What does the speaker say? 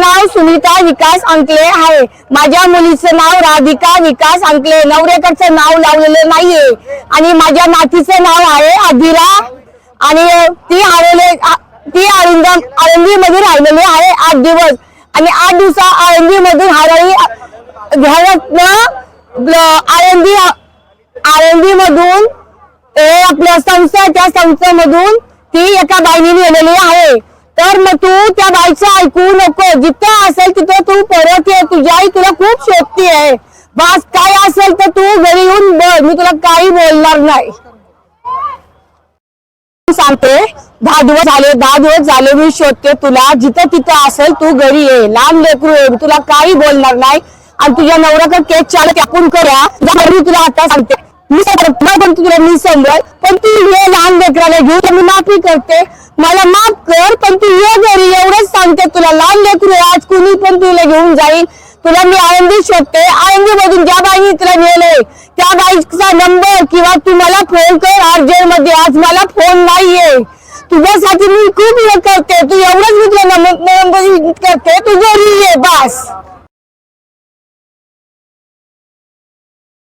माझं नाव सुनीता विकास अंकले आहे. माझ्या मुलीचं नाव राधिका विकास अंकले. नवरेकडचं नाव लावलेलं नाहीये. आणि माझ्या नातीचं नाव आहे अधिरा. आणि ती आलेले ती आळंद आळंदी मध्ये राहिलेली आहे आठ दिवस. आणि आठ दिवसा आळंदी मधून हरळी आळंदी आळंदी मधून आपल्या संस्था त्या संस्थेमधून ती एका बाईने नेलेली आहे. तर मग तू त्या बाईचं ऐकू नको. जिथे असेल तिथं तू परत ये. तुझी आई तुला खूप शोधती आहे. बस काय असेल तर तू घरी येऊन बघ. मी तुला काही बोलणार नाही. सांगते. दहा दिवस झाले दहा दिवस झाले मी शोधते तुला. जिथं तिथं असेल तू घरी ये. लहान लेकरू ये. तुला काही बोलणार नाही. आणि तुझ्या नवऱ्याकडे केस चालत आपण करा. मी तुला आता सांगते. मी सांगते, पण तुला मी समजेल. पण तू ये लहान लेकराला घेऊन मी माफी करते. मला माफ कर पण तू ये घरी एवढंच सांगते तुला. लहान लेकरू आज कुणी पण तुला घेऊन जाईल. तुला मी आळंदी शोधते. आळंदी मधून ज्या बाईने तुला नेले त्या बाईचा नंबर किंवा तू मला फोन कर अर्जंटमध्ये आज मला फोन नाहीये. तुझ्यासाठी मी खूप हे करते. तू एवढंच मी तुला नंबर करते. तू घरी ये बस.